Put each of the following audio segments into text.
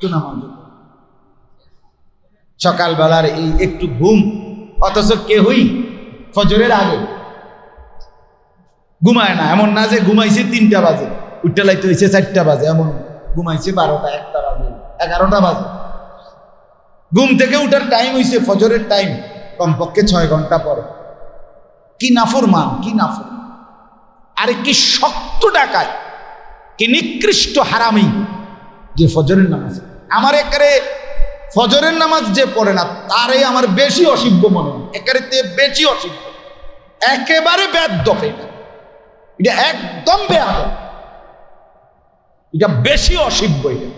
একটু নামাজ সকালবেলার এই একটু ঘুম, অথচ কেহই ফজরের আগে ঘুমায় না। এমন না যে ঘুমাইছে তিনটা বাজে, উঠতে লাইতে হয়েছে চারটা বাজে, এমন ঘুমাইছে বারোটা, একটা বাজে, এগারোটা বাজে। ঘুম থেকে উঠার টাইম হয়েছে ফজরের টাইম কমপক্ষে ছয় ঘণ্টা পরে। কি নাফর মান কি নাফর আরে কি শক্ত ডাকায় কি নিকৃষ্ট হারামি যে ফজরের নামাজ আমার একারে ফজরের নামাজ যে পড়ে না, তারে আমার বেশি অসিদ্ধ মনে হয়। একারে তে বেশি অসিদ্ধ। একেবারে বেদ্য এটা একদম বেয়াদ এটা বেশি অসিদ্ধ এটা।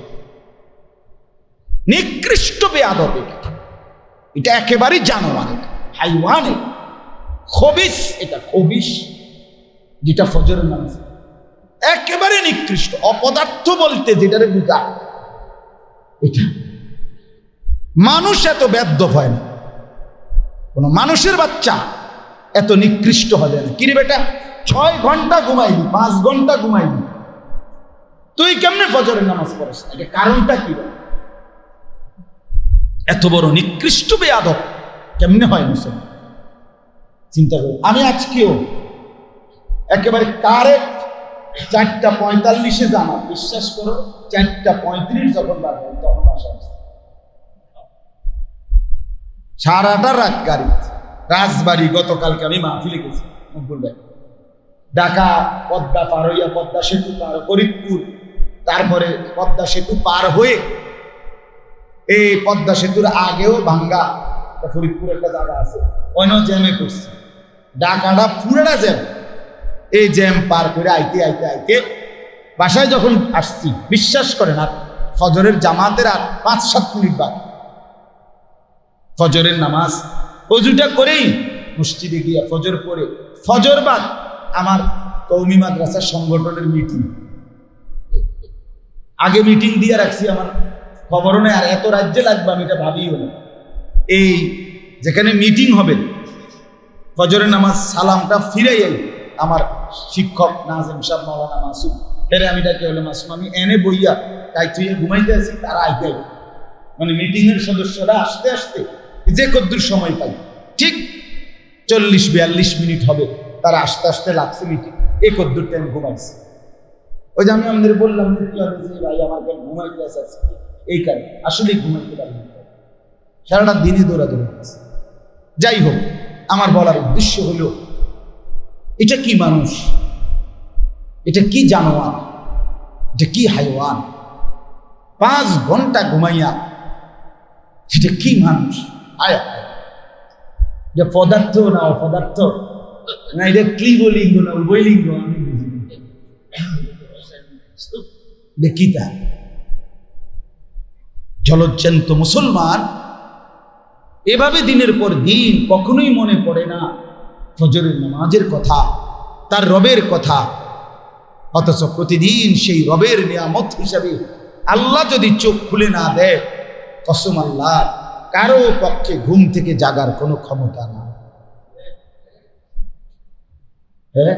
নিকৃষ্ট বেয়াদব এটা। এটা একেবারেই জানোয়ার এটা। হাইওয়ান খবিস এটা, খবিস, যেটা ফজরের নামাজ। একেবারে নিকৃষ্ট। অপদার্থ বলতে যেটারে বুঝা এটা। মানুষ এত ব্যর্থ হয় না। কোন মানুষের বাচ্চা এত নিকৃষ্ট হবে না। কিরে বেটা? ছয় ঘণ্টা ঘুমাইলি, পাঁচ ঘণ্টা ঘুমাইলি। তুই কেমনে ফজরের নামাজ পড়িস? এটা কারণটা কি? এত বড় নিকৃষ্ট বেয়াদব কেমনে হয় মুসলমান? চিন্তা করি। আমি আজকেও একেবারে কারেক্ট চারটা পঁয়তাল্লিশে জানা বিশ্বাস করো, চারটা পঁয়ত্রিশ যখন বাজে তখন আসা সারাটা রাত গাড়ি। রাজবাড়ি, গতকালকে আমি মাহফিলে গেছি, মকবুল ভাই। ঢাকা, পদ্মা পার হইয়া পদ্মা সেতু পার, ফরিদপুর। তারপরে পদ্মা সেতু পার হয়ে এই পদ্মা সেতুর আগেও ভাঙ্গা ফরিদপুর একটা জায়গা আছে। অন্য জ্যামে করছে ঢাকাটা পুরোটা জ্যাম। এই জ্যাম পার করে আইতে আইতে আইতে বাসায় যখন আসছি, বিশ্বাস করেন আর, ফজরের জামাতের আর পাঁচ, সাত মিনিট বাদ ফজরের নামাজ, অজুটা করেই মসজিদে গিয়া ফজর পরে ফজর বাদ আমার কৌমি মাদ্রাসার সংগঠনের মিটিং আগে মিটিং দিয়ে রাখছি আমার। খবরও নেই, আর এত রাজ্যে লাগবে আমি এটা ভাবিও না। এই যেখানে মিটিং হবে, ফজরের নামাজ সালামটা ফিরে যাই আমার শিক্ষক নাজেম সাহ মৌলানা মাসুম ফেরে আমি ডাকি, হলে মাসুম, আমি এনে বইয়া তাই তুই ঘুমাইতে আছি তারা আইতে। মানে মিটিং এর সদস্যরা আসতে আসতে যে কদ্দুর সময় পাই, ঠিক চল্লিশ বিয়াল্লিশ মিনিট হবে, তারা আসতে আসতে লাগছে মিটিং এ কদ্দুর টাইম ঘুমাইছে ওই যে আমি আমাদের বললাম, যে ভাই আমার কেন ঘুমাইতে আছে? এই কারণে আসলে ঘুমাইতে পারি সারাটা দিনে দৌড়াদৌড়ি যাই হোক, আমার বলার উদ্দেশ্য হলো এটা কি মানুষ? এটা কি জানোয়ার? এটা কি হাইওয়ান? পাঁচ ঘণ্টা ঘুমাইয়া এটা কি মানুষ? আয়। যে পদার্থ না অপদার্থ? না, এটা ক্লিবলিঙ্গ না উভয়লিঙ্গ? আমি এটা কি তা? জলজ্জান্ত মুসলমান এভাবে দিনের পর দিন কখনোই মনে পড়ে না। ফজরের নামাজের কথা, তার রবের কথা। অথচ প্রতিদিন সেই রবের নিয়ামত হিসাবে আল্লাহ যদি চোখ খুলে না দেয়, কসম আল্লাহ, কারও পক্ষে ঘুম থেকে জাগার কোনো ক্ষমতা না হ্যাঁ?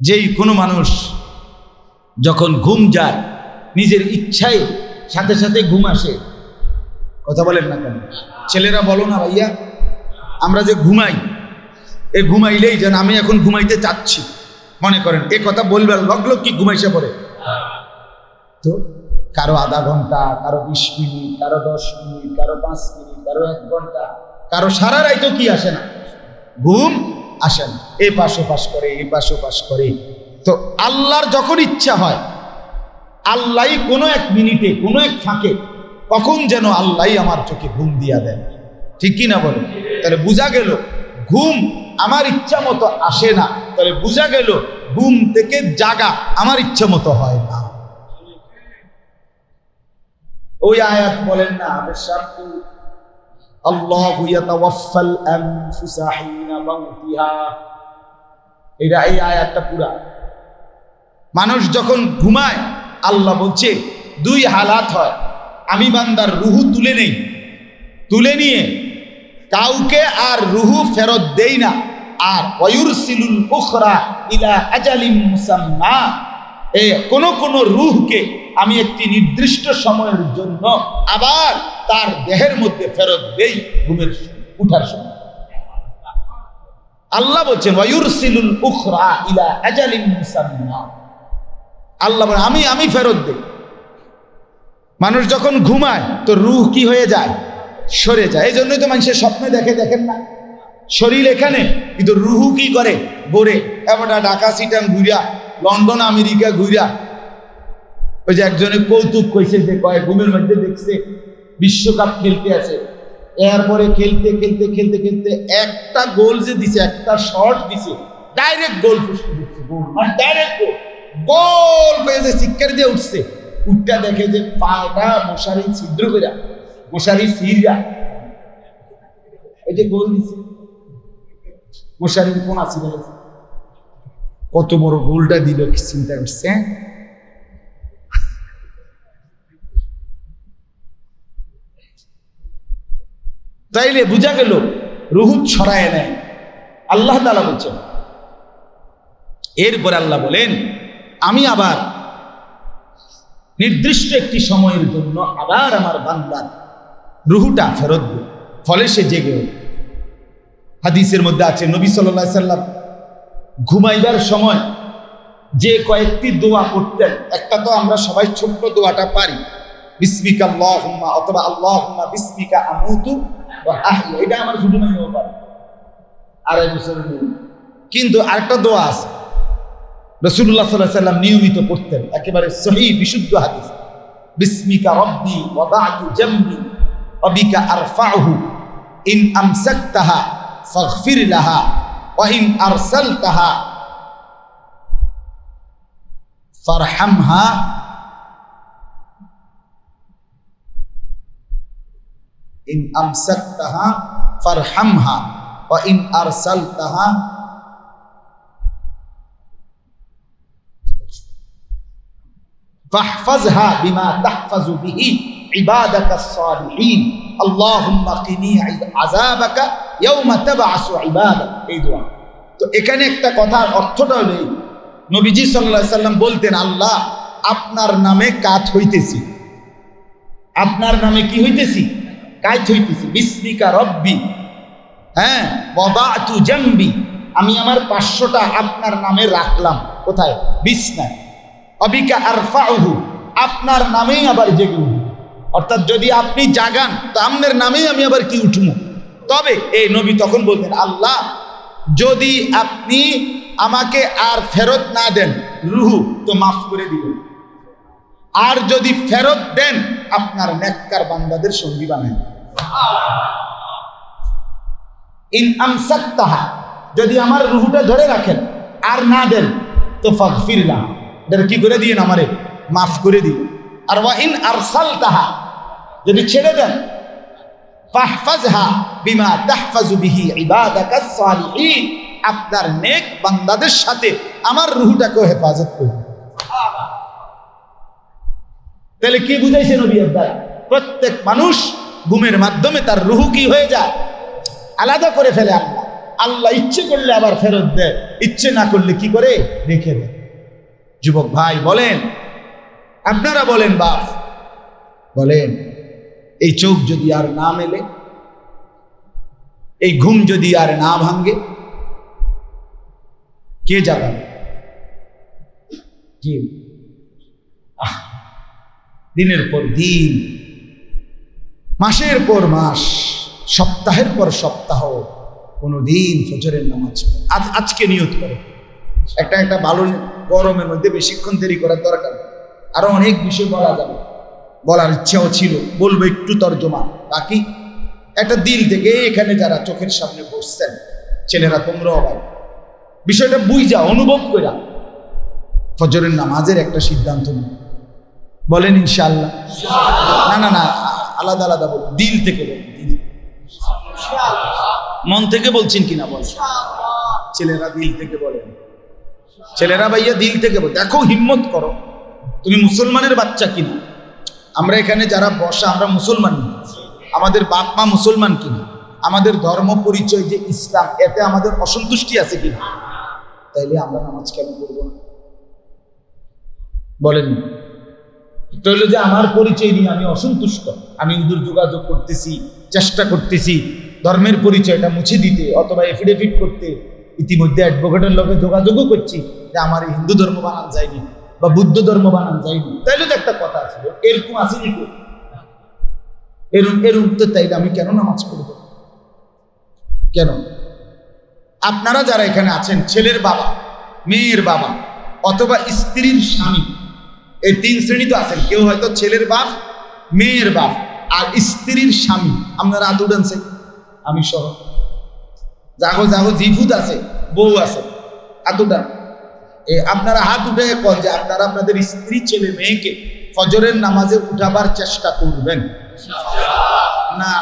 যেই কোনো মানুষ যখন ঘুম যায়, নিজের ইচ্ছায় সাথে সাথে ঘুম আসে, কথা বলেন না কেন? ছেলেরা বলো না ভাইয়া আমরা যে ঘুমাই, এ ঘুমাইলেই যেন আমি এখন ঘুমাইতে চাচ্ছি। মনে করেন, এ কথা বলবার লগলো কি ঘুমাইছে পরে তো কারও আধা ঘণ্টা, কারও বিশ মিনিট, কারও দশ মিনিট, কারও পাঁচ মিনিট, কারও এক ঘণ্টা, কারও সারা রাইতো কি আসে না? ঘুম আসে না। এ পাশ পাশ করে, এ পাশ পাশ করে। তো আল্লাহর যখন ইচ্ছা হয় আল্লাহ কোনো এক মিনিটে, কোনো এক ফাঁকে কখন যেন আল্লাহ আমার চোখে ঘুম দিয়া দেন ঠিক কি না বলে তাহলে বোঝা গেল, ঘুম আমার ইচ্ছা মতো আসে না। তাহলে বোঝা গেল, ঘুম থেকে জাগা আমার ইচ্ছা মতো হয় না। ওই আয়াত বলেন না আবশারতু আল্লাহু এই আয়াতটা পুরা। মানুষ যখন ঘুমায়, আল্লাহ বলছে, দুই হালাত হয়। আমি বান্দার রুহু তুলে নেই। তুলে নিয়ে কাউকে আর রুহু ফেরত দেই না। আর ওয়ুরসিলুল উখরা ইলা আজালিম মুসাম্মা। এ কোন কোন রুহকে আমি একটি নির্দিষ্ট সময়ের জন্য আবার তার দেহের মধ্যে ফেরত দেই ঘুমের উঠার সময়। আল্লাহ বলছেন, ওয়ুরসিলুল উখরা ইলা আজালিন মুসাম্মা। আল্লাহ আমি আমি ফেরত দেই। মানুষ যখন ঘুমায়, তো রুহ কি হয়ে যায়? সরে যায়। এই জন্যই তো মানুষের স্বপ্নে দেখে, দেখেন না। শরীর এখানে, কিন্তু রুহু কি করে? বোরে এবার ঢাকা, সিটাং ঘুরিয়া, লন্ডন, আমেরিকা ঘুরিয়া। ওই যে একজনে কৌতুক কইছে যে কয় ঘুমের মধ্যে দেখছে, বিশ্বকাপ খেলতে আছে। এরপরে খেলতে খেলতে খেলতে খেলতে একটা গোল যে দিছে, একটা শট দিছে, ডাইরেক্ট গোল গোল মানে ডাইরেক্ট গোল। গোল করে যে শিক্ষার দিয়ে উঠছে। উঠটা দেখে যে পাটা মশারি ছিদ্র করে মশারি সিরিয়া এই যে গোল দিছে। মশারির কোন ছিল কত বড় গোলটা দিল, কি চিন্তা করছে তাইলে বোঝা গেল, রুহুত ছড়ায় নেয় আল্লাহ তালা বলছেন, এরপরে আল্লাহ বলেন, আমি আবার নির্দিষ্ট একটি সময়ের জন্য আবার আমার বান্দার রুহুটা ফেরত ফলে সে জেগে হাদিসের মধ্যে আছে, নবী সাল্লাহ সাল্লাম ঘুমাইবার সময় যে কয়েকটি দোয়া করতেন একটা তো আমরা সবাই ছোট্ট দোয়াটা পারি, বিস্মিকা আল্লাহুম্মা অথবা আল্লাহুম্মা বিস্মিকা আমুতু আহইয়া, এটা আমার শুধু নাইও পারি আড়াই বছরের মেয়ে। কিন্তু আরেকটা দোয়া আছে রসুল্লাহ সাল্লাহ সাল্লাম নিয়মিত পড়তেন, একেবারে সহি, বিশুদ্ধ হাদিস, বিস্মিকা রব্বি ওয়াদাতু জামবি ربك أرفعه. إن أمسكتها فاغفر لها وإن أرسلتها فارحمها. إن أمسكتها فارحمها وإن أرسلتها فاحفظها بما تحفظ به. عبادك الصالحين اللهم قني عذابك يوم تبعث عبادك এই দোয়া তো এখানে একটা কথার অর্থটা হলো এই, নবীজি সাল্লাল্লাহু আলাইহি সাল্লাম বলতেন আল্লাহ আপনার নামে কাত হইতেছি আপনার নামে কি হইতেছি কাত হইতেছি বিস্মিকা রব্বি হ্যাঁ বদাতু জাম্বি আমি আমার পাঁচশোটা আপনার নামে রাখলাম কোথায় বিছনায় অবিকা আরফাউহু আপনার নামেই আবার জেগে উঠব অর্থাৎ যদি আপনি জাগান, তো আপনার নামেই আমি আবার কি উঠবো তবে এই নবী তখন বলতেন, আল্লাহ, যদি আপনি আমাকে আর ফেরত না দেন, রুহু, তো মাফ করে দিবেন আর যদি ফেরত দেন, আপনার নেককার বান্দাদের সঙ্গী বানান ইন আমসাক্তাহা, যদি আমার রুহুটা ধরে রাখেন, আর না দেন, তো ফাগফিরলা। এটা কি করে দিন আমারে? মাফ করে দিন আর ওয়া ইন আরসাল তাহা যদি ছেড়ে দেন, ফাহফাজহা আপনার নেক বান্দাদের সাথে আমার রুহুটাকেও হেফাজত করবে তাহলে কি বুঝাইছে নবী দ্বারা প্রত্যেক মানুষ ঘুমের মাধ্যমে তার রুহু কি হয়ে যায়? আলাদা করে ফেলে আল্লাহ। আল্লাহ ইচ্ছে করলে আবার ফেরত দেয়, ইচ্ছে না করলে কি করে? রেখে দেয়। যুবক ভাই বলেন আপনারা বলেন, বাপ। বলেন, এই চোখ যদি আর না মেলে, এই ঘুম যদি আর না ভাঙ্গে, কে যাবেন কে? দিনের পর দিন, মাসের পর মাস, সপ্তাহের পর সপ্তাহ কোনো দিন ফজরের নামাজ আজ আজকে নিয়ত করে। একটা একটা ভালো গরমের মধ্যে বেশিক্ষণ দেরি করার দরকার। আরও অনেক বিষয় বলা যাবে। বলার ইচ্ছাও ছিল, বলব একটু তর্জমা। বাকি একটা দিল থেকে এখানে যারা চোখের সামনে বসছেন, ছেলেরা তোমরাও ভাই। বিষয়টা বুঝা অনুভব করা ফজরের নামাজের একটা সিদ্ধান্ত নিই বলেন ইনশাল্লাহ না না না, আলাদা আলাদা বল। দিল থেকে বল, দিল। মন থেকে বলছেন কিনা বল। ছেলেরা দিল থেকে বলেন। ছেলেরা ভাইয়া দিল থেকে বল। দেখো হিম্মত করো। তুমি মুসলমানের বাচ্চা কিনা? আমরা এখানে যারা বসা, আমরা মুসলমান আমাদের বাপ মা মুসলমান কিনা? আমাদের ধর্ম পরিচয় যে ইসলাম, এতে আমাদের অসন্তুষ্টি আছে কিনা? তাইলে আমরা নামাজ কেন করব না? বলেন এটা যে আমার পরিচয় নিয়ে আমি অসন্তুষ্ট। আমি ইন্দুর যোগাযোগ করতেছি, চেষ্টা করতেছি ধর্মের পরিচয়টা মুছে দিতে, অথবা এফিডেভিট করতে। ইতিমধ্যে অ্যাডভোকেটের লোকে যোগাযোগও করছি যে আমার হিন্দু ধর্ম বানান যায়নি। বা বুদ্ধ ধর্ম বানান যায়নি তাইলে তো একটা কথা আছে, এরকম আসেনি তো এরম এরম তো তাইলে আমি কেন নামাজ পড়ব? কেন? আপনারা যারা এখানে আছেন, ছেলের বাবা, মেয়ের বাবা, অথবা স্ত্রীর স্বামী, এই তিন শ্রেণি তো আছেন, কেউ হয়তো ছেলের বাপ, মেয়ের বাপ, আর স্ত্রীর স্বামী। আপনারা হাত উঠানছে আমি সহ। যাগো জাগো জিফুদ আছে, বউ আছে উঠান এ আপনারা হাত উঠে কন যে আপনারা আপনাদের স্ত্রী ছেলে মেয়েকে ফজরের নামাজে উঠাবার চেষ্টা করবেন। না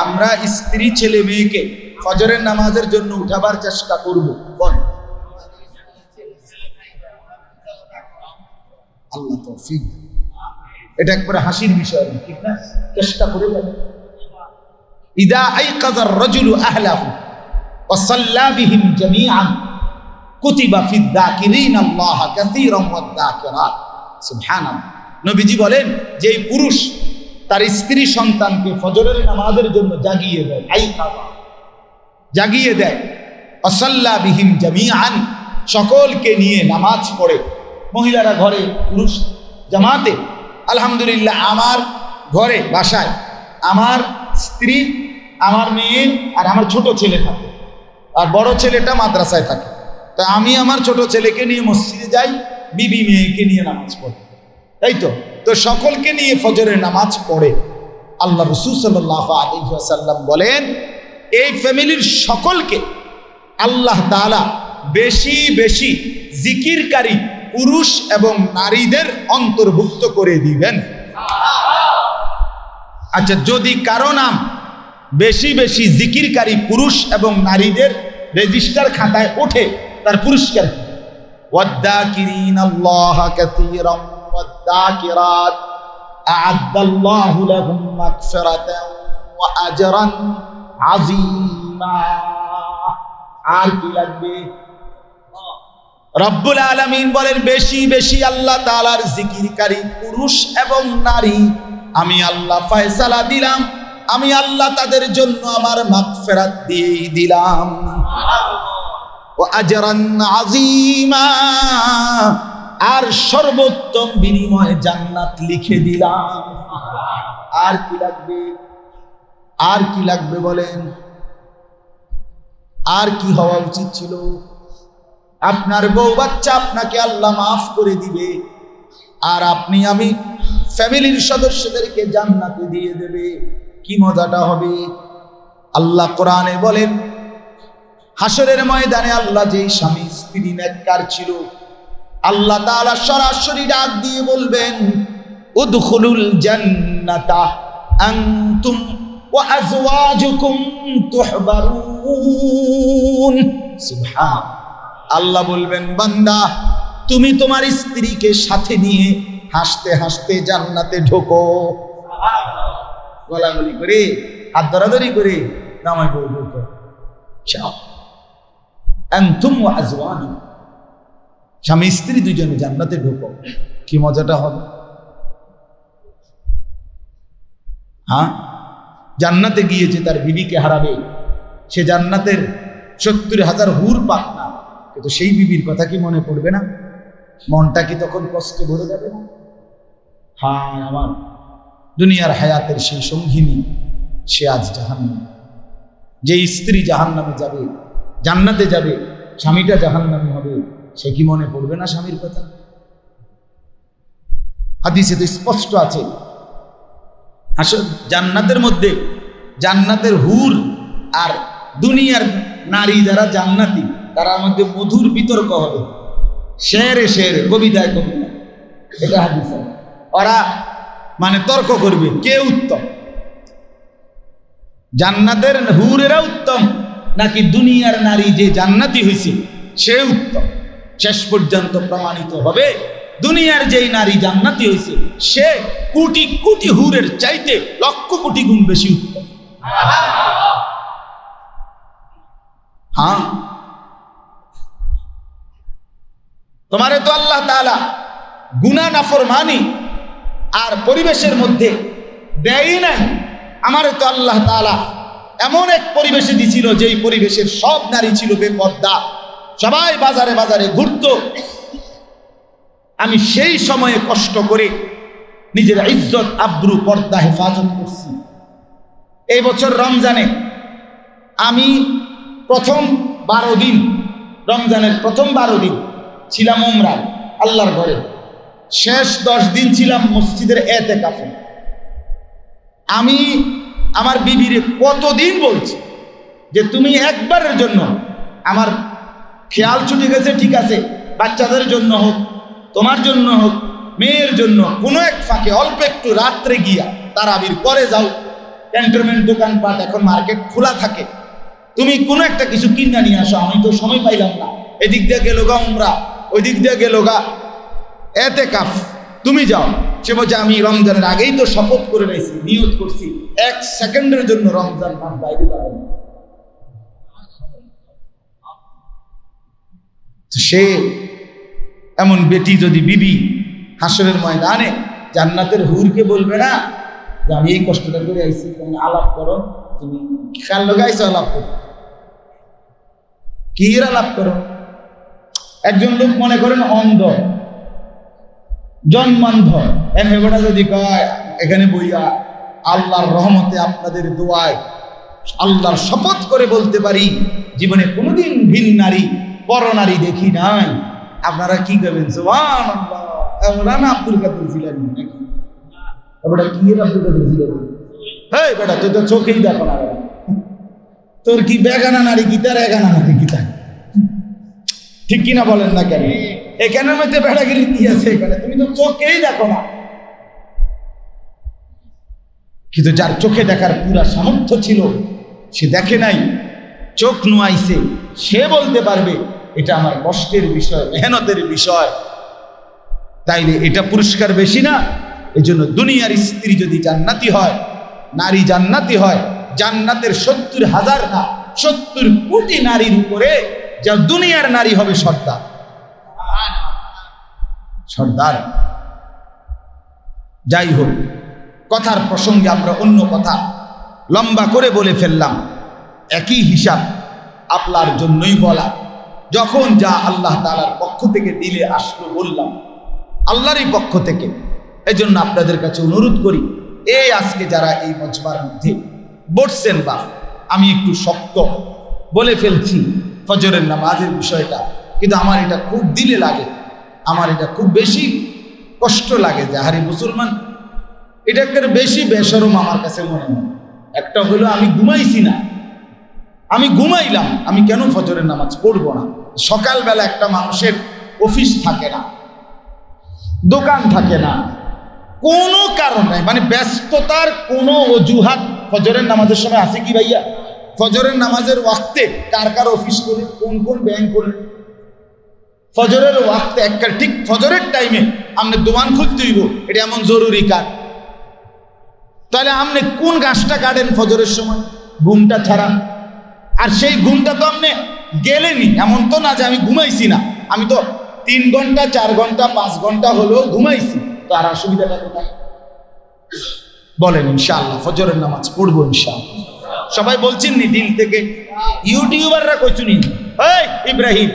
আমরা স্ত্রী ছেলে মেয়েকে ফজরের নামাজের জন্য উঠাবার চেষ্টা করব। বল। আল্লাহ তৌফিক। এটা একবারে হাসির বিষয় ঠিক না? চেষ্টা করে ইদা আইকাযার রাজুলু আহলাহু। ওয়া সাল্লা বিহিম জামিআন কুতিবা ফিদ দাকিরিন আল্লাহ কাসীরান ওয়াদ দাকিরাত সুবহানাল্লাহ নবীজি বলেন যে পুরুষ তার স্ত্রী সন্তানকে ফজরের নামাজের জন্য জাগিয়ে দেয় আইকাযা জাগিয়ে দেয়। অসাল্লা বিহিম জামিআন, সকলকে নিয়ে নামাজ পড়ে। মহিলারা ঘরে, পুরুষ জামাতে, আলহামদুলিল্লাহ, আমার ঘরে, বাসায়, আমার স্ত্রী, আমার মেয়ে আর আমার ছোট ছেলে থাকে। আর বড় ছেলেটা মাদ্রাসায় থাকে। তা আমি আমার ছোট ছেলেকে নিয়ে মসজিদে যাই, বিবি মেয়েকে নিয়ে নামাজ পড়ে। তাই তো তো সকলকে নিয়ে ফজরের নামাজ পড়ে। আল্লাহ রসুল সাল্লাহ বলেন, এই ফ্যামিলির সকলকে আল্লাহ তাআলা বেশি বেশি জিকিরকারী পুরুষ এবং নারীদের অন্তর্ভুক্ত করে দিবেন। আচ্ছা যদি কারও নাম বেশি বেশি জিকিরকারী পুরুষ এবং নারীদের রেজিস্টার খাতায় ওঠে তার পুরস্কার। কি লাগবে? রব্বুল আলমিন বলেন, বেশি বেশি আল্লাহ তালার জিকিরকারী পুরুষ এবং নারী। আমি আল্লাহ ফয়সালা দিলাম আমি আল্লাহ তাদের জন্য আমার মাগফিরাত দিয়ে দিলাম। ও আজরান আজিমা আর সর্বোত্তম বিনিময় জান্নাত লিখে দিলাম। আর কি লাগবে? আর কি লাগবে বলেন? আর কি হওয়া উচিত ছিল? আপনার বউ বাচ্চা আপনাকে আল্লাহ মাফ করে দিবে। আর আপনি আমি ফ্যামিলির সদস্যদেরকে জান্নাতে দিয়ে দেবে। কি মজাটা হবে? আল্লাহ কোরআনে বলেন, হাসরের ময়দানে আল্লাহ যেই স্বামী, স্ত্রী নেককার ছিল, আল্লাহ তাআলা সরাসরি ডাক দিয়ে বলবেন, উদখুলুল জান্নাতা, আনতুম ওয়া আজওয়াজুকুম তুহবারুন। সুবহান। আল্লাহ বলবেন, বান্দা, তুমি তোমার স্ত্রীকে সাথে নিয়ে হাসতে হাসতে জান্নাতে ঢোকো। গলাগলি করে, হাত ধরাধরি করে নামাই আজওয়াজুকুম স্বামী স্ত্রী দুজনে জান্নাতে ঢোকো। কি মজাটা হবে? হ্যাঁ? জান্নাতে গিয়েছে তার বিবিকে হারাবে, সে জান্নাতের সত্তর হাজার হুর পাক না। কিন্তু সেই বিবির কথা কি মনে পড়বে না? মনটা কি তখন কষ্টে ভরে যাবে না? হ্যাঁ আমার দুনিয়ার হায়াতের সেই সঙ্গিনী, সে আজ জাহান্ন যে স্ত্রী জাহান নামে যাবে, জান্নাতে যাবে, স্বামীটা জাহান নামে হবে, সে কি মনে পড়বে না স্বামীর কথা? হাদিসে তো স্পষ্ট আছে। আসল জান্নাতের মধ্যে জান্নাতের হুর আর দুনিয়ার নারী যারা জান্নাতি, তার মধ্যে মধুর বিতর্ক হবে। শেরে শের, কবিতায় কবিতা। এটা হাদিস ওরা মানে তর্ক করবে। কে উত্তম? জান্নাতের হুরেরা উত্তম, নাকি দুনিয়ার নারী যে জান্নাতি হয়েছে সে উত্তম? শেষ পর্যন্ত প্রমাণিত হবে, দুনিয়ার যেই নারী জান্নাতি হয়েছে সে কোটি কোটি হুরের চাইতে লক্ষ কোটি গুণ বেশি উত্তম। হ্যাঁ। তোমারে তো আল্লাহ তাআলা গুনা নাফরমানি আর পরিবেশের মধ্যে দেয়ই নাই। আমার তো আল্লাহ তালা এমন এক পরিবেশে দিছিল যেই পরিবেশের সব নারী ছিল বেপর্দা। সবাই বাজারে বাজারে ঘুরতো। আমি সেই সময়ে কষ্ট করে নিজের ইজ্জত, আব্রু, পর্দা হেফাজত করছি। এই বছর রমজানে আমি প্রথম বারো দিন, রমজানের প্রথম বারো দিন ছিলাম ওমরা আল্লাহর ঘরে। শেষ দশ দিন ছিলাম মসজিদের এতে কাফে আমি আমার বিবিরে কতদিন বলছি যে তুমি একবারের জন্য আমার খেয়াল ছুটে গেছে, ঠিক আছে, বাচ্চাদের জন্য হোক, তোমার জন্য হোক, মেয়ের জন্য, কোনো এক ফাঁকে, অল্প একটু রাত্রে গিয়া তারাবির করে যাও, ক্যান্টনমেন্ট দোকানপাট এখন মার্কেট খোলা থাকে। তুমি কোনো একটা কিছু কিনা নিয়ে আসো, আমি তো সময় পাইলাম না। এদিক দিয়ে গেল গা উমরা ওই দিক দিয়ে গেল গা এতে কাফ। তুমি যাও। সে বলছে, আমি রমজানের আগেই তো শপথ করে রয়েছি নিয়ত করছি। এক সেকেন্ডের জন্য রমজান মাস বাইরে যাবে সে এমন বেটি যদি বিবি হাসরের ময়দানে জান্নাতের হুরকে বলবে, না, যে আমি এই কষ্টটা করে আইছি, তুমি আলাপ করো, তুমি লোক আইসো আলাপ করো কি আলাপ করো? একজন লোক মনে করেন অন্ধ। জন্মান্ধ এনেবেটা যদি কয়, এখানে বইয়া আল্লাহর রহমতে আপনাদের দোয়ায় আল্লাহর শপথ করে বলতে পারি, জীবনে কোনোদিন ভিন নারী, পর নারী দেখি নাই। আপনারা কি করবেন সোহান না আব্দুল কাদের জিলানি নাকি? ওটা কি আব্দুল কাদের জিলানি? এই বেটা, তুই তো চোখেই দেখো না তোর কি বেগানা নারী কি, তার এগানা নারী তার? ঠিক কিনা বলেন না কেন? এখানের মধ্যে বেড়াগিরি কি আছে এখানে? তুমি তো চোখেই দেখো না। কিন্তু যার চোখে দেখার পুরা সামর্থ্য ছিল, সে দেখে নাই, চোখ নুয়াইছে, সে বলতে পারবে, এটা আমার কষ্টের বিষয়, মেহনতের বিষয়। তাইলে এটা পুরস্কার বেশি না? এই জন্য দুনিয়ার স্ত্রী যদি জান্নাতি হয়, নারী জান্নাতি হয়, জান্নাতের সত্তর হাজার না, সত্তর কোটি নারীর উপরে, যা দুনিয়ার নারী হবে সর্দার। সর্দার। যাই হোক, কথার প্রসঙ্গে আমরা অন্য কথা লম্বা করে বলে ফেললাম। একই হিসাব আপনার জন্যই বলা। যখন যা আল্লাহ তালার পক্ষ থেকে দিলে আসলো বললাম, আল্লাহরই পক্ষ থেকে। এই জন্য আপনাদের কাছে অনুরোধ করি এই আজকে যারা এই মজবার মধ্যে বসছেন বা আমি একটু শক্ত বলে ফেলছি ফজরের নামাজের বিষয়টা, কিন্তু আমার এটা খুব দিলে লাগে। আমার এটা খুব বেশি কষ্ট লাগে যে হারি মুসলমান, এটা একটা বেশি বেসরম আমার কাছে মনে হয়। একটা হলো আমি ঘুমাইছি না। আমি ঘুমাইলাম, আমি কেন ফজরের নামাজ পড়ব না? সকালবেলা একটা মানুষের অফিস থাকে না, দোকান থাকে না। কোনো কারণ নাই। মানে ব্যস্ততার কোনো অজুহাত ফজরের নামাজের সময় আছে কি ভাইয়া? ফজরের নামাজের ওয়াক্তে কার কার অফিস করে, কোন কোন ব্যাংক করে? ফজরের ওয়াক্তে একটা ঠিক ফজরের টাইমে আপনি দোকান খুলতে হইব, এটা এমন জরুরি কাজ। তাহলে আপনি কোন গাছটা কাটেন ফজরের সময়? ঘুমটা ছাড়া। আর সেই ঘুমটা তো আপনি গেলেনি, এমন তো না যে আমি ঘুমাইছি না। আমি তো তিন ঘণ্টা, চার ঘণ্টা, পাঁচ ঘণ্টা হলেও ঘুমাইছি, তো আর অসুবিধাটা কোথায়? বলেন ইনশাআল্লাহ, ফজরের নামাজ পড়ব ইনশাআল্লাহ। সবাই বলছেন নি দিল থেকে? ইউটিউবাররা কইছুনি? এই ইব্রাহিম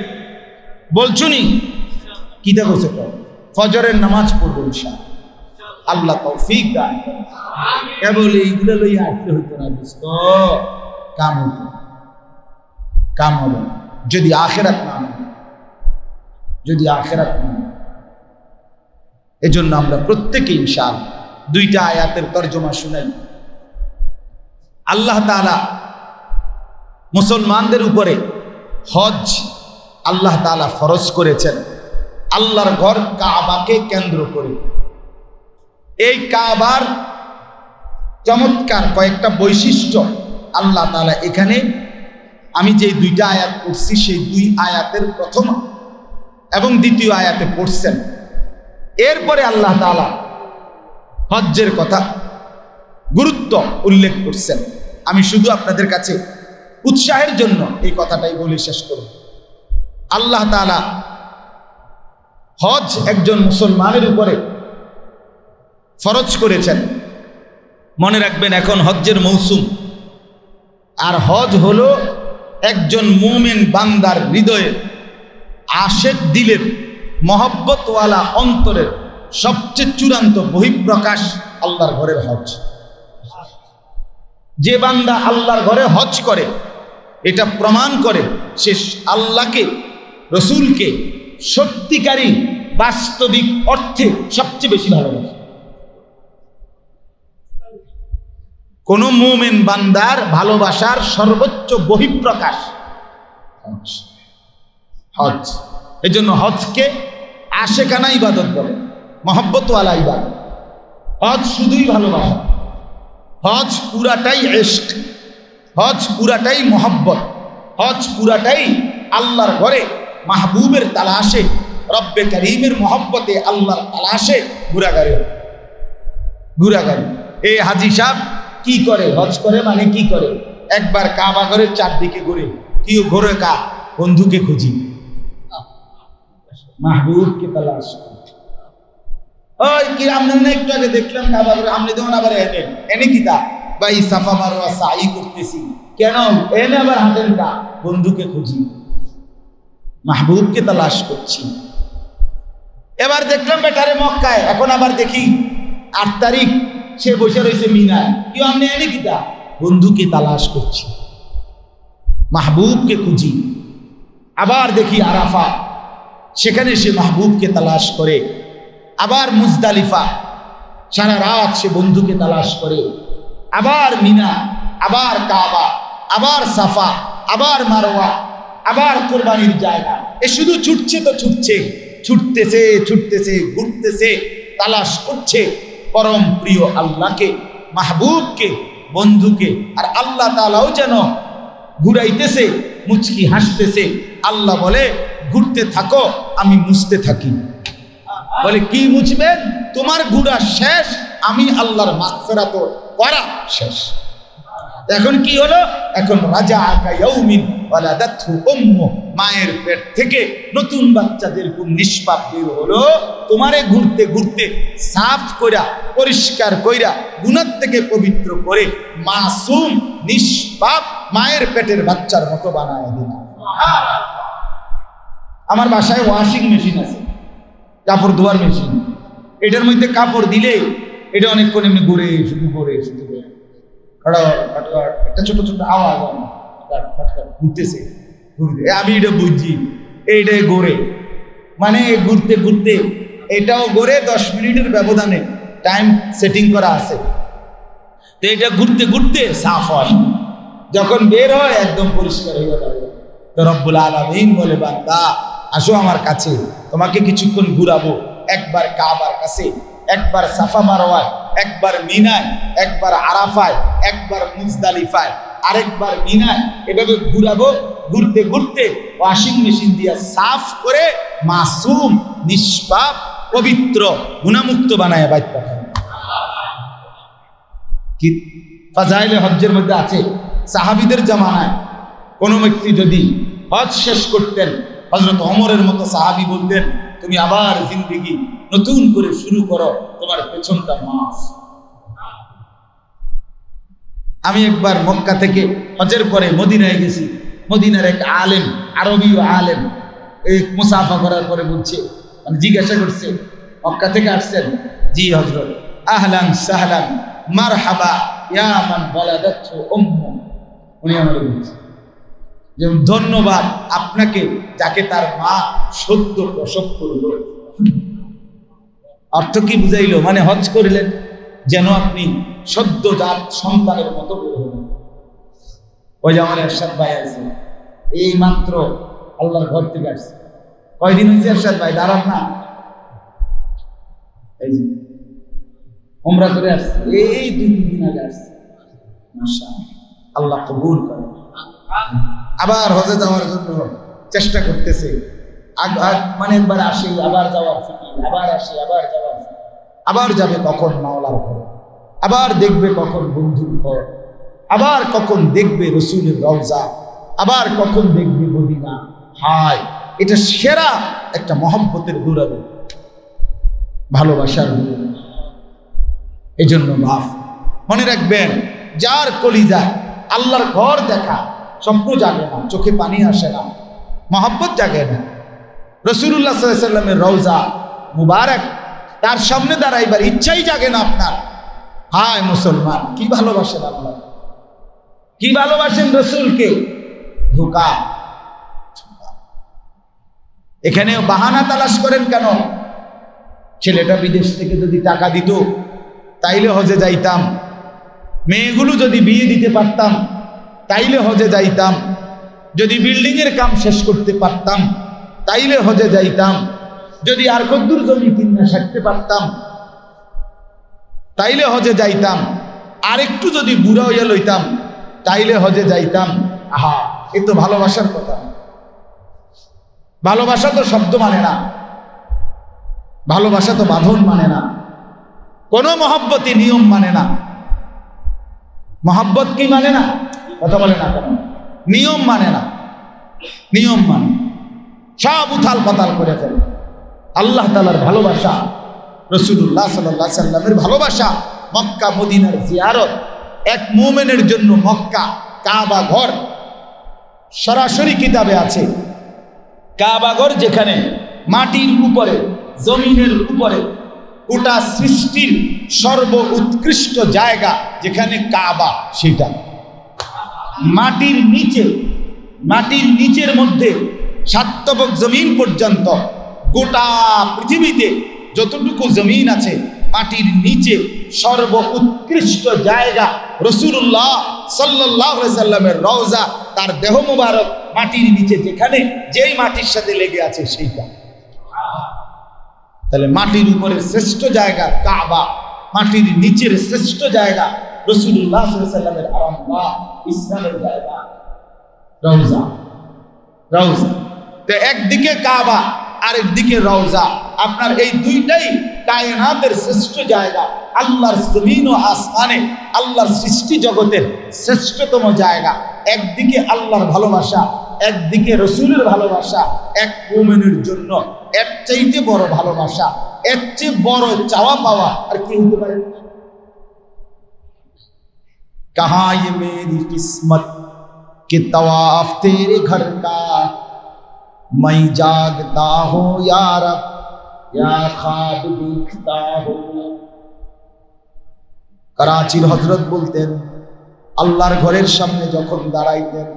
বলছুনি? কি দেখছে তো? ফজরের নামাজ পড়ব ইনশাআল্লাহ। আল্লাহ তৌফিক দান কেবল এইগুলো লইয়া আটকে হইতো না দোস্ত? কাম হইতো কাম হবে যদি আখেরাত না। যদি আখেরাত না। এজন্য আমরা প্রত্যেকে ইনশাল দুইটা আয়াতের তর্জমা শুনাই। আল্লাহ তাআলা মুসলমানদের উপরে হজ আল্লাহ তাআলা ফরজ করেছেন। আল্লাহর ঘর কাবাকে কেন্দ্র করে। এই কাবার চমৎকার কয়েকটা বৈশিষ্ট্য আল্লাহ তাআলা এখানে, আমি যে দুইটা আয়াত পড়ছি, সেই দুই আয়াতের প্রথম এবং দ্বিতীয় আয়াতে পড়ছেন। এরপরে আল্লাহ তাআলা হজ্জের কথা গুরুত্ব উল্লেখ করছেন। আমি শুধু আপনাদের কাছে উৎসাহের জন্য এই কথাটাই বলে শেষ করব। আল্লাহ তাআলা হজ একজন মুসলমানের উপরে ফরজ করেছেন। মনে রাখবেন এখন হজ্জের মৌসুম। আর হজ হলো একজন মুমিন বান্দার হৃদয়ের আশেক দিলের, মহব্বতওয়ালা অন্তরের সবচেয়ে চূড়ান্ত বহিঃপ্রকাশ আল্লাহর ঘরের হজ। যে বান্দা আল্লাহর ঘরে হজ করে, এটা প্রমাণ করে সে আল্লাহকে রসুলকে সত্যিকারী বাস্তবিক অর্থে সবচেয়ে বেশি ভালোবাসে। কোন মুমেন বান্দার ভালোবাসার সর্বোচ্চ বহিঃপ্রকাশ হজ। হজ। এই জন্য হজকে আশেকানা ইবাদত বলে, মহব্বতওয়ালা ইবাদত। হজ শুধুই ভালোবাসা, হজ পুরাটাই এশক হজ পুরাটাই মহব্বত, হজ পুরাটাই আল্লাহর ঘরে মাহবুবের তালাশে, রব্বে করিমের মহব্বতে আল্লাহর তালাশে ঘুরাগারে ঘুরাগারে এই হাজি সাহেব, কি করে? হজ করে মানে কি করে? একবার কাবা করে চারদিকে ঘুরে কি ঘুরে কা? বন্ধুকে খুঁজি। মাহবুবকে তালাশ ওই কি আমরা একটু আগে দেখলাম কাবা করে আমনে আবার এনে। এনে কি ভাই, সাফা মারোয়া সাই করতেছি। কেন? এনে আবার হাতেন কা? বন্ধুকে খুঁজি। মাহবুবকে তালাশ করছি। এবার দেখলাম বেটারে মক্কায়। এখন আবার দেখি আট তারিখ, সে বসে রয়েছে মিনায়। কেউ আমি এনে কিতা বন্ধুকে তালাশ করছি। মাহবুবকে খুঁজি। আবার দেখি আরাফা। সেখানে সে মাহবুবকে তালাশ করে। আবার মুজদালিফা। সারা রাত সে বন্ধুকে তালাশ করে। আবার মিনা, আবার কাবা, আবার সাফা, আবার মারোয়া আবার কোরবানির জায়গা। এ শুধু ছুটছে তো ছুটছে, ছুটতেছে ছুটতেছে, ঘুরতেছে, তালাশ করছে পরম প্রিয় আল্লাহকে, মাহবুবকে, বন্ধুকে, আর আল্লাহ তালাও যেন ঘুরাইতেছে, মুচকি হাসতেছে। আল্লাহ বলে, ঘুরতে থাকো, আমি মুছতে থাকি। বলে, কি মুছবেন? তোমার ঘুরা শেষ, আমি আল্লাহর মাগফিরাত করা শেষ। এখন কি হলো? এখন রাজা আকা উম্মু, মায়ের পেট থেকে নতুন বাচ্চাদের কোন নিষ্পাপ বের হলো। তোমারে ঘুরতে ঘুরতে সাফ কইরা, পরিষ্কার কইরা, গুনার থেকে পবিত্র করে মাসুম, নিষ্পাপ মায়ের পেটের বাচ্চার মতো বানায় দিলাম আমার বাসায় ওয়াশিং মেশিন আছে, কাপড় ধোয়ার মেশিন। এটার মধ্যে কাপড় দিলে এটা অনেকক্ষণ এমনি ঘুরে শুধু ঘুরে শুধু একটা ছোট ছোট আওয়াজ খটখট, ঘুরতেছে ঘুরতে। আমি এটা বুঝছি এইটাই ঘোরে। মানে ঘুরতে ঘুরতে এটাও ঘোরে দশ মিনিটের ব্যবধানে টাইম সেটিং করা আছে। তো এটা ঘুরতে ঘুরতে সাফ হয় যখন বের হয় একদম পরিষ্কার হয়ে যাবে তো রব্বুল আলমিন বলে বান্দা আসো আমার কাছে তোমাকে কিছুক্ষণ ঘুরাবো একবার কাবার কাছে। একবার সাফা মারোয়ায় একবার মিনায়, একবার আরাফায়, একবার মুজদালিফায়, আরেকবার মিনায়। এভাবে ঘুরাবো, ঘুরতে ঘুরতে ওয়াশিং মেশিন দিয়ে সাফ করে মাসুম নিষ্পাপ, পবিত্র, গুণামুক্ত বানায় বাইত কি? ফাজাইলে হজ্জের মধ্যে আছে। সাহাবিদের জামানায় কোনো ব্যক্তি যদি হজ শেষ করতেন হজরত অমরের মতো সাহাবি বলতেন তুমি আবার জিন্দিগি নতুন করে শুরু করো তোমার পেছনটা মাফ আমি একবার মক্কা থেকে হজের পরে মদিনায় গেছি। মদিনার এক আলেম, আরবীয় আলেম এই মুসাফা করার পরে বলছে মানে জিজ্ঞাসা করছে, মক্কা থেকে আসছেন? জি হজরত। আহলান সাহলান মার হাবা ইয়া মান ওয়ালাদাতহু উম্মু। উনি আমাকে বলছে। যে ধন্যবাদ, আপনাকে যাকে তার মা সদ্য প্রসব করল। অর্থ কি বুঝাইল? মানে হজ করিলেন, যেন আপনি সদ্য সদ্যজাত সন্তানের মতো ওই যে আমার এরশাদ ভাই আছে, এই মাত্র আল্লাহর ঘর থেকে আসছে। কয়দিন হয়েছে এরশাদ ভাই? দাঁড়ান না। এই যে ওমরা করে আসছে, এই দুই তিন দিন আগে আসছে। মাশা আল্লাহ কবুল করে। আবার হজে যাওয়ার জন্য চেষ্টা করতেছে। মানে একবার আসি, আবার যাওয়ার ফিকির, আবার আসি, আবার যাওয়ার। আবার যাবে কখন মাওলার ঘর? আবার দেখবে কখন বন্ধুর ঘর? আবার কখন দেখবে রসুলের রওজা? আবার কখন দেখবে মদিনা? হায়, এটা সেরা একটা মহব্বতের দূরাবে। ভালোবাসার এই জন্য বাপ মনে রাখবেন, যার কলিজায় আল্লাহর ঘর দেখা স্বপ্ন জাগে না, চোখে পানি আসে না, মহব্বত জাগে না। রসুল্লাহ সাল্লামের রওজা মুবারক, তার সামনে দাঁড়াইবার ইচ্ছাই জাগে না আপনার। হায় মুসলমান, কি ভালোবাসেন আল্লাহ? কি ভালোবাসেন রসুলকে? ধোকা। এখানে বাহানা তালাশ করেন কেন? ছেলেটা বিদেশ থেকে যদি টাকা দিত, তাইলে হজে যাইতাম। মেয়েগুলো যদি বিয়ে দিতে পারতাম তাইলে হজে যাইতাম। যদি বিল্ডিংয়ের কাম শেষ করতে পারতাম, তাইলে হজে যাইতাম। যদি আর কদ্দুর জমি কিনা সারতে পারতাম, তাইলে হজে যাইতাম। আর একটু যদি বুড়া হইয়া লইতাম, তাইলে হজে যাইতাম। আহা, এ তো ভালোবাসার কথা। ভালোবাসা তো শব্দ মানে না। ভালোবাসা তো বাঁধন মানে না। কোনো মহব্বতই নিয়ম মানে না। মহব্বত কি মানে না? কথা বলে না নিয়ম মানে না। নিয়ম মানে। সব উথাল পাতাল করে ফেলে। আল্লাহ তালার ভালোবাসা রসুল্লাহ সাল্লাহ সাল্লামের ভালোবাসা, মক্কা, মদিনার জিয়ারত, এক মোমেনের জন্য মক্কা, কাবা ঘর সরাসরি কিতাবে আছে। কাবাগর যেখানে মাটির উপরে, জমিনের উপরে, গোটা সৃষ্টির সর্ব উৎকৃষ্ট জায়গা যেখানে কাবা, সেটা। মাটির নিচে, মাটির নিচের মধ্যে সাত্তবক জমিন পর্যন্ত গোটা পৃথিবীতে যতটুকু জমিন আছে, মাটির নিচে সর্ব উৎকৃষ্ট জায়গা রসুল্লাহ সাল্লাহ সাল্লামের রওজা, তার দেহ মুবারক মাটির নিচে যেখানে যেই মাটির সাথে লেগে আছে সেইটা। তাহলে মাটির উপরে শ্রেষ্ঠ জায়গা কাবা, মাটির নিচের শ্রেষ্ঠ জায়গা রসুল্লাহ সাল্লামের আরামবা ইসলামের জায়গা। রওজা। রওজা। তো একদিকে কাবা আরেক দিকে রওজা। আপনার এই দুইটাই কায়নাতের শ্রেষ্ঠ জায়গা। আল্লাহর জমিন ও আসমানে আল্লাহর সৃষ্টি জগতের শ্রেষ্ঠতম জায়গা। একদিকে আল্লাহর ভালোবাসা, একদিকে রসুলের ভালোবাসা। এক মোমেনের জন্য এর চাইতে বড় ভালোবাসা, এর চেয়ে বড় চাওয়া পাওয়া আর কি হতে পারে? कहा ये मेरी किस्मत कि तवाफ तेरे घर का मैं जागता हो यार या खाब देखता हो করাচির হজরত বলতেন আল্লাহর ঘরের সামনে যখন দাঁড়াইতেন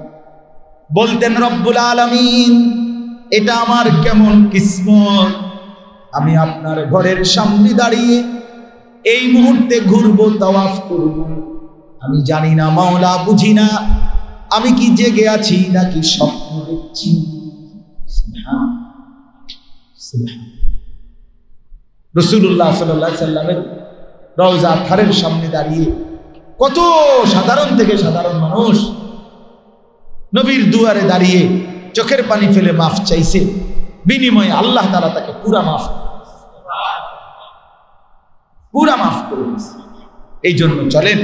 বলতেন রব্বুল আলামিন এটা আমার কেমন কিসমত আমি আপনার ঘরের সামনে দাঁড়িয়ে এই মুহূর্তে ঘুরবো তাওয়াফ করব আমি জানি না, মাওলা, বুঝি না। আমি কি জেগে আছি নাকি স্বপ্ন দেখছি? রসুল্লাহ সাল্লাহ সাল্লামের রওজা থারের সামনে দাঁড়িয়ে কত সাধারণ থেকে সাধারণ মানুষ নবীর দুয়ারে দাঁড়িয়ে চোখের পানি ফেলে মাফ চাইছে। বিনিময়ে আল্লাহ তালা তাকে পুরা মাফ পুরা মাফ করে এই জন্য চলেন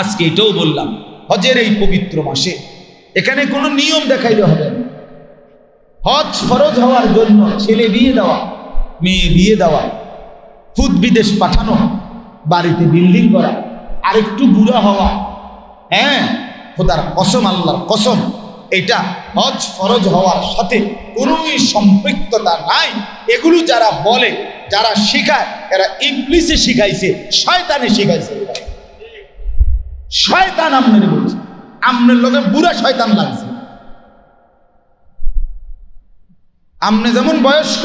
আজকে এটাও বললাম, হজের এই পবিত্র মাসে এখানে কোনো নিয়ম দেখাইলে হবে হজ ফরজ হওয়ার জন্য ছেলে বিয়ে দেওয়া, মেয়ে বিয়ে দেওয়া ফুদ বিদেশ পাঠানো, বাড়িতে বিল্ডিং করা, আরেকটু বুড়া হওয়া হ্যাঁ খোদার কসম, আল্লাহর কসম, এটা হজ ফরজ হওয়ার সাথে কোনোই সম্পৃক্ততা নাই। এগুলো যারা বলে, যারা শেখায়, এরা ইংলিশে শিখাইছে, শয়তানে শিখাইছে। শয়তান আপনার বলছে। আপনার লোকে বুড়া শয়তান লাগছে। আপনি যেমন বয়স্ক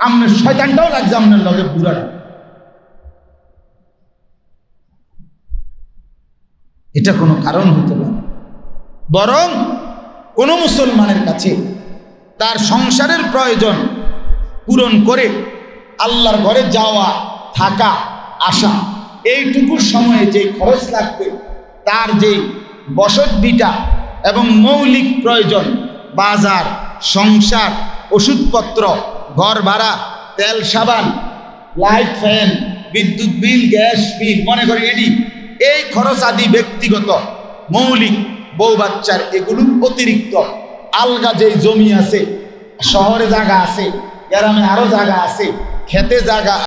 আপনার শয়তানটাও লাগছে আপনার লগে বুড়াটা। এটা কোনো কারণ হতে পারে। বরং কোনো মুসলমানের কাছে তার সংসারের প্রয়োজন পূরণ করে আল্লাহর ঘরে যাওয়া, থাকা, আসা এইটুকুর সময়ে যে খরচ লাগবে তার যে বসত বিটা এবং মৌলিক প্রয়োজন, বাজার, সংসার, ওষুধপত্র, ঘর ভাড়া, তেল সাবান, লাইট ফ্যান, বিদ্যুৎ বিল, গ্যাস বিল, মনে করি এটি এই খরচ আদি ব্যক্তিগত, মৌলিক বউ বাচ্চার এগুলোর অতিরিক্ত। আলগা যেই জমি আছে, শহরে জায়গা আছে, গ্রামে আরও জায়গা আছে, খেতে জায়গা